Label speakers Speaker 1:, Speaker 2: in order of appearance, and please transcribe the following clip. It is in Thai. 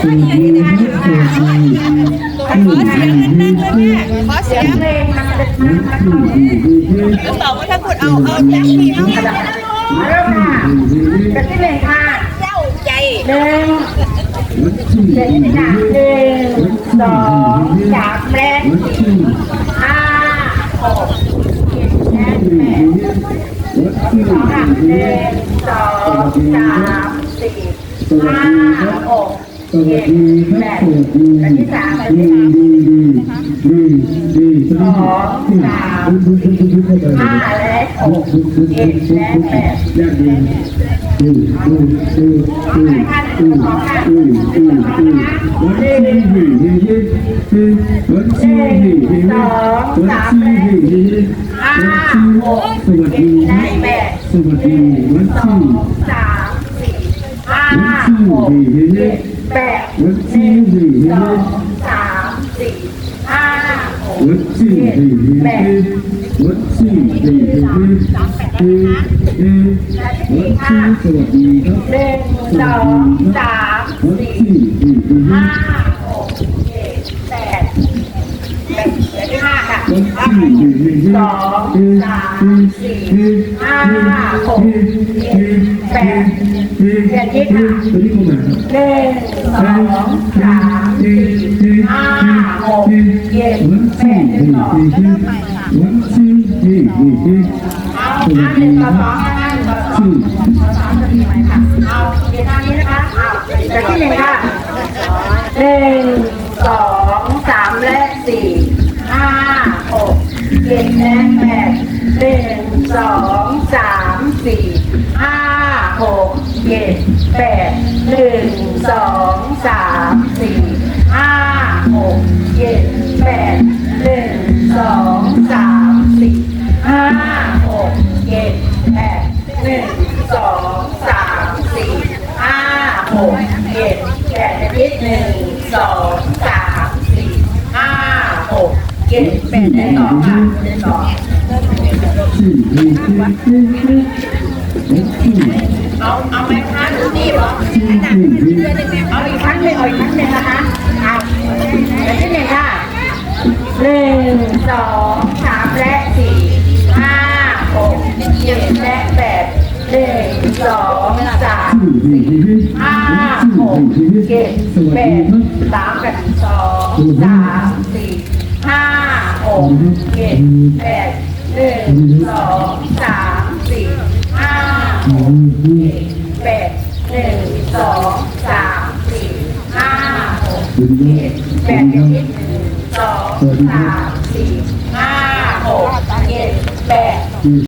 Speaker 1: สวัสดีครับสวัสดี
Speaker 2: ขอเสียงนั่นๆเลยแม่ขอเสียง
Speaker 3: เลงมันจะมันมัน
Speaker 2: แล้วตอบว่าถ้าพูดเอาเอาแจ็คนี่เอา
Speaker 3: เริ่มค่ะจะที่หนึ่งค่ะ
Speaker 2: เจ้าใจ
Speaker 3: หนึ่งเดี๋ยวที่หนึ่งค่ะหนึ่งสองสามแรกห้าหกเจ็ดแปดแปดสองค่ะหนึ่งสองสามสี่ห้าหก
Speaker 1: สวัส
Speaker 3: เจ็ด
Speaker 1: ดีค
Speaker 3: แป
Speaker 1: รับ
Speaker 3: ด
Speaker 1: สวัสดี
Speaker 3: และที่สามและ
Speaker 1: ดี
Speaker 3: ที่สาม
Speaker 1: ดีดีดีดีดีดีดีดี
Speaker 3: ห้าและหกเจ็ดและแปด
Speaker 1: ดีดีดีดีดีดีดีดีดีดีวันที่ดีดีวันที่ดีดีวันที่ดีดี
Speaker 3: ห้าหก
Speaker 1: สวัส
Speaker 3: เจ็
Speaker 1: ดี
Speaker 3: ดและแปด
Speaker 1: สวัสดีวัน
Speaker 3: สอ
Speaker 1: ที่
Speaker 3: งสามสี่ห้า
Speaker 1: วันที่
Speaker 3: หก
Speaker 1: ดีดี
Speaker 3: เจ็ด แปด
Speaker 1: วันที่ดีดี
Speaker 3: สองสามสี่ห้าหก
Speaker 1: วันที่
Speaker 3: เจ็ด
Speaker 1: ดีดี
Speaker 3: แปด
Speaker 1: วันที่ดีดีดีดีดีวันที่สวัสดีครับ
Speaker 3: หนึ่งสองสามสี่ห้าหกเจ็ดแปดแปดเดี๋ยวที่ห้าค่ะ
Speaker 1: วันที่ดีดีดี
Speaker 3: สองสามสี่ห้าหกเจ็ดแปด
Speaker 1: ดีดีดีตอนนี้เข้ามา
Speaker 3: หนึ่งสองสามสี่ห้าหกเจ็ด
Speaker 1: วัน
Speaker 3: แป
Speaker 1: ที่
Speaker 3: ด
Speaker 1: ดี
Speaker 3: สอง
Speaker 1: ดีวันที่ดีดีดี
Speaker 3: เอาห้าหนึ่งต่อสองห้าหนึ่งต่อสองต่อสามจะมีไหมค่ะเอาเดี๋ยวทางนี้นะคะเอาเดี๋ยวที่หนึ่งค่ะหนึ่งสองสามและสี่ห้าหกเจ็ดและแปดหนึ่งสองสามสี่ห้าหก เจ็ดแปดหนึ่งสองสามสี่ห้าหกเจ็ดแปดหนึ่งสองสามสี่ห้าหกเจ็ดแปดหนึ่งสองสามสี่ห้าหกเจ็ดแปดหนึ่งสองสามสี่ห้าหกเจ็ดแปดได้ต่อค่ะได้ต่อเอาเอาไหม อ
Speaker 1: ที่ดีดี
Speaker 3: เอาอีกครั้งหนึ่งเอาอีกครั้งหนึ่งนะคะเอาแบบที่หนึ่งค่ะหนึ่งสองสามและสี่ห้าหกเจ็ดและแปดหนึ่งสองสาม
Speaker 1: ที่
Speaker 3: ห้าหกเจ็ดแป
Speaker 1: ด
Speaker 3: สามกับสองสามสี่ห้าหกเจ็ดแปดหนึ่งสองสามสี่ห้าหกเจ็ดแปด เจ็ดแปดเจ็ดสองสามสี่ห้าหกเจ็ดแปด